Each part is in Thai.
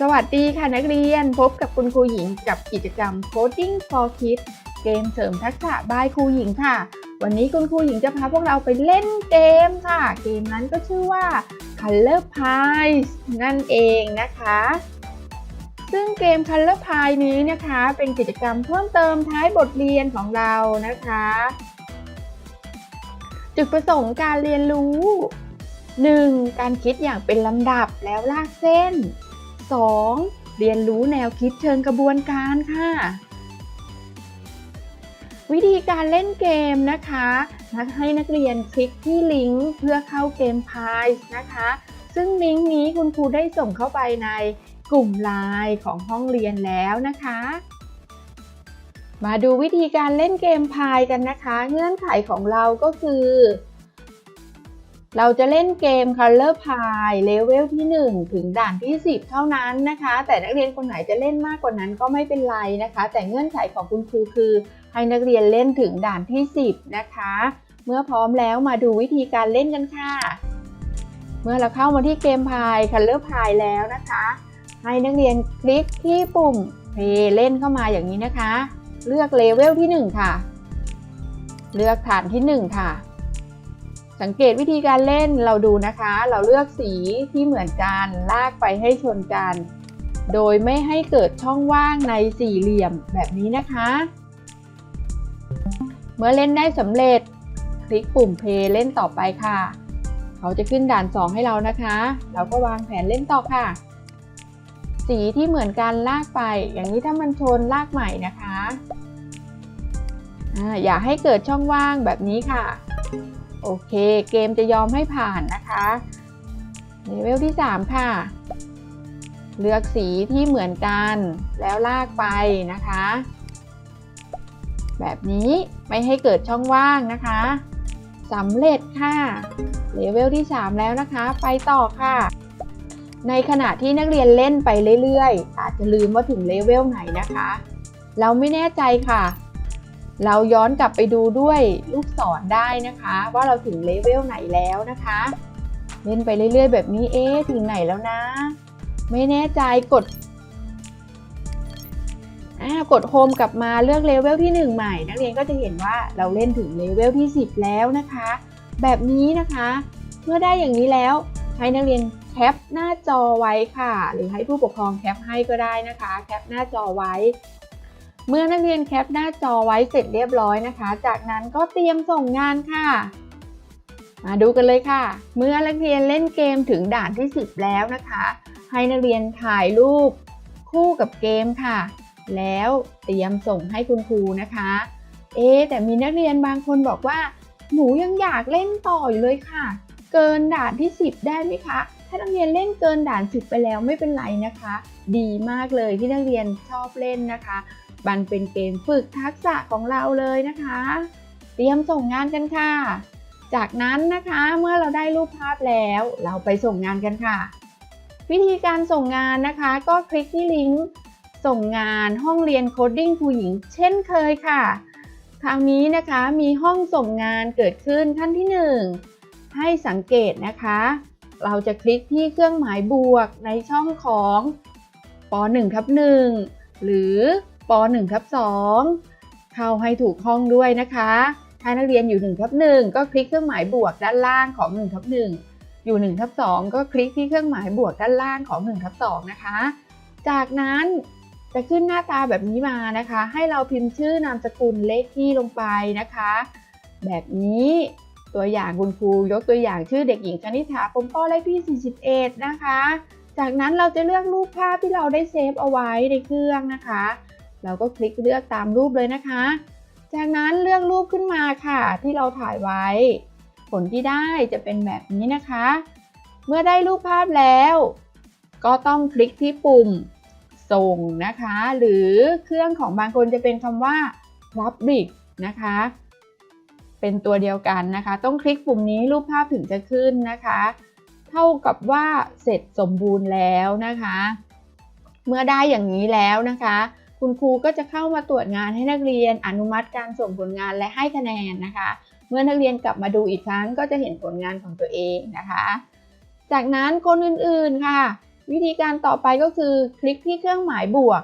สวัสดีค่ะนักเรียนพบกับคุณครูหญิงกับกิจกรรม Coding for Kids เกมเสริมทักษะบายครูหญิงค่ะ วันนี้คุณครูหญิงจะพาพวกเราไปเล่นเกมค่ะ เกมนั้นก็ชื่อว่า Color Pies นั่นเองนะคะ ซึ่งเกม Color Pie นี้นะคะเป็นกิจกรรมเพิ่มเติมท้ายบทเรียนของเรานะคะจุดประสงค์การเรียนรู้ 1. การคิดอย่างเป็นลำดับแล้วลากเส้น 2. เรียนรู้แนวคิดเชิงกระบวนการค่ะ วิธีการเล่นเกมนะคะนักให้นักเรียนคลิกที่ลิงก์เพื่อเข้าเกมพายนะคะ ซึ่งลิงก์นี้คุณครูได้ส่งเข้าไปในกลุ่มไลน์ของห้องเรียนแล้วนะคะ มาดูวิธีการเล่นเกมพายกันนะคะ เงื่อนไขของเราก็คือ เราจะเล่นเกม Color Pie เลเวลที่ 1 ถึงด่านที่ 10 เท่านั้นนะคะ แต่นักเรียนคนไหนจะเล่นมากกว่านั้นก็ไม่เป็นไรนะคะ แต่เงื่อนไขของคุณครูคือ ให้นักเรียนเล่นถึงด่านที่ 10 นะคะ เมื่อพร้อมแล้วมาดูวิธีการเล่นกันค่ะ เมื่อเราเข้ามาที่เกมพาย Color Pie แล้วนะคะ ให้นักเรียนคลิกที่ปุ่ม Play เล่นเข้ามาอย่างนี้นะคะ เลือกเลเวลที่ 1 ค่ะ เลือกฐานที่ 1 ค่ะ สังเกตวิธีการเล่นเราดูนะคะ เราเลือกสีที่เหมือนกันลากไปให้ชนกัน โดยไม่ให้เกิดช่องว่างในสี่เหลี่ยมแบบนี้นะคะ เมื่อเล่นได้สำเร็จ คลิกปุ่ม Play เล่นต่อไปค่ะ เขาจะขึ้นด่าน 2 ให้เรานะคะ เราก็วางแผนเล่นต่อค่ะ สีที่เหมือนกันลากไป อย่างนี้ถ้ามันชนลากใหม่นะคะออย่าให้เกิดช่องว่างแบบนี้ค่ะ โอเค เกมจะยอมให้ผ่านนะคะเลเวลที่ 3 ค่ะ เลือกสีที่เหมือนกันแล้วลากไปนะคะ แบบนี้ไม่ให้เกิดช่องว่างนะคะสำเร็จค่ะเลเวลที่ 3 แล้วนะคะ ไปต่อค่ะ ในขณะที่นักเรียนเล่นไปเรื่อยๆ อาจจะลืมว่าถึงเลเวลไหนนะคะ เราไม่แน่ใจค่ะ เราย้อนกลับไปดูด้วยลูกศรได้นะคะ ว่าเราถึงเลเวลไหนแล้วนะคะ เล่นไปเรื่อย ๆ แบบนี้เอ๊ะถึงไหนแล้วนะ ไม่แน่ใจกดอ่ากดโฮมกลับมาเลือกเลเวลที่ 1 ใหม่ นักเรียนก็จะเห็นว่าเราเล่นถึงเลเวลที่ 10 แล้วนะคะ แบบนี้นะคะ เมื่อได้อย่างนี้แล้วให้นักเรียนแคปหน้าจอไว้ค่ะ หรือให้ผู้ปกครองแคปให้ก็ได้นะคะ แคปหน้าจอไว้ เมื่อนักเรียนแคปหน้าจอไว้เสร็จเรียบร้อยนะคะ จากนั้นก็เตรียมส่งงานค่ะ มาดูกันเลยค่ะ เมื่อนักเรียนเล่นเกมถึงด่านที่ 10 แล้วนะคะ ให้นักเรียนถ่ายรูปคู่กับเกมค่ะ แล้วเตรียมส่งให้คุณครูนะคะ เอ๊แต่มีนักเรียนบางคนบอกว่า หนูยังอยากเล่นต่ออยู่เลยค่ะ เกินด่านที่ 10 ได้ไหมคะ ถ้านักเรียนเล่นเกินด่าน 10 ไปแล้วไม่เป็นไรนะคะ ดีมากเลยที่นักเรียนชอบเล่นนะคะ มันเป็นเกมฝึกทักษะของเราเลยนะคะ เตรียมส่งงานกันค่ะ จากนั้นนะคะเมื่อเราได้รูปภาพแล้ว เราไปส่งงานกันค่ะ วิธีการส่งงานนะคะก็คลิกที่ลิงก์ส่งงานห้องเรียนโคดดิ้งผู้หญิง เช่นเคยค่ะ คราวนี้นะคะมีห้องส่งงานเกิดขึ้นขั้นที่ 1 ให้สังเกตนะคะ เราจะคลิกที่เครื่องหมายบวกในช่องของป .1 ทับ1หรือ ป .1 ทับ2เข้าให้ถูกห้องด้วยนะคะ ถ้านักเรียนอยู่1ทับ1ก็คลิกเครื่องหมายบวกด้านล่างของ1ทับ1อยู่1ทับ2ก็คลิกที่เครื่องหมายบวกด้านล่างของ1ทับ2นะคะ จากนั้นจะขึ้นหน้าตาแบบนี้มานะคะ ให้เราพิมพ์ชื่อนามสกุลเลขที่ลงไปนะคะ แบบนี้ตัวอย่างคุณครูยกตัวอย่างชื่อเด็กหญิงคณิษฐาปมป้อเลขที่ 41 นะคะ จากนั้นเราจะเลือกรูปภาพที่เราได้เซฟเอาไว้ในเครื่องนะคะ เราก็คลิกเลือกตามรูปเลยนะคะ จากนั้นเลือกรูปขึ้นมาค่ะ ที่เราถ่ายไว้ ผลที่ได้จะเป็นแบบนี้นะคะ เมื่อได้รูปภาพแล้ว ก็ต้องคลิกที่ปุ่มส่งนะคะ หรือเครื่องของบางคนจะเป็นคำว่า public นะคะ เป็นตัวเดียวกันนะคะ ต้องคลิกปุ่มนี้รูปภาพถึงจะขึ้นนะคะ เท่ากับว่าเสร็จสมบูรณ์แล้วนะคะ เมื่อได้อย่างนี้แล้วนะคะ คุณครูก็จะเข้ามาตรวจงานให้นักเรียนอนุมัติการส่งผลงานและให้คะแนนนะคะ เมื่อนักเรียนกลับมาดูอีกครั้งก็จะเห็นผลงานของตัวเองนะคะ จากนั้นคนอื่นๆค่ะ วิธีการต่อไปก็คือคลิกที่เครื่องหมายบวก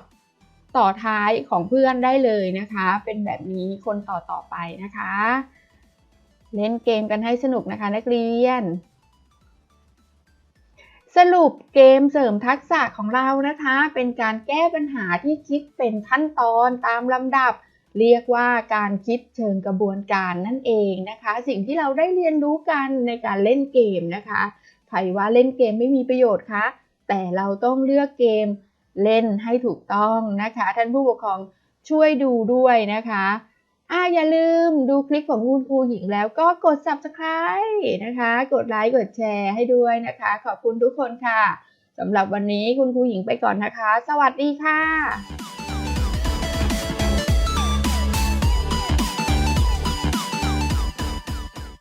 ต่อท้ายของเพื่อนได้เลยนะคะ เป็นแบบนี้คนต่อต่อไปนะคะ เล่นเกมกันให้สนุกนะคะนักเรียน รุปเกมเสริมทักษะของเรานะคะ เป็นการแก้ปัญหาที่คิดเป็นขั้นตอนตามลำดับ เรียกว่าการคิดเชิงกระบวนการนั่นเองนะคะ สิ่งที่เราได้เรียนรู้กันในการเล่นเกมนะคะใครว่าเล่นเกมไม่มีประโยชน์คะแต่เราต้องเลือกเกมเล่นให้ถูกต้องนะคะ ท่านผู้ปกครองช่วยดูด้วยนะคะ อ่าอย่าลืมดูคลิปของคุณครูหญิงแล้วก็กด subscribe นะคะ กดไลค์กดแชร์ให้ด้วยนะคะ ขอบคุณทุกคนค่ะสำหรับวันนี้คุณครูหญิงไปก่อนนะคะ สวัสดีค่ะ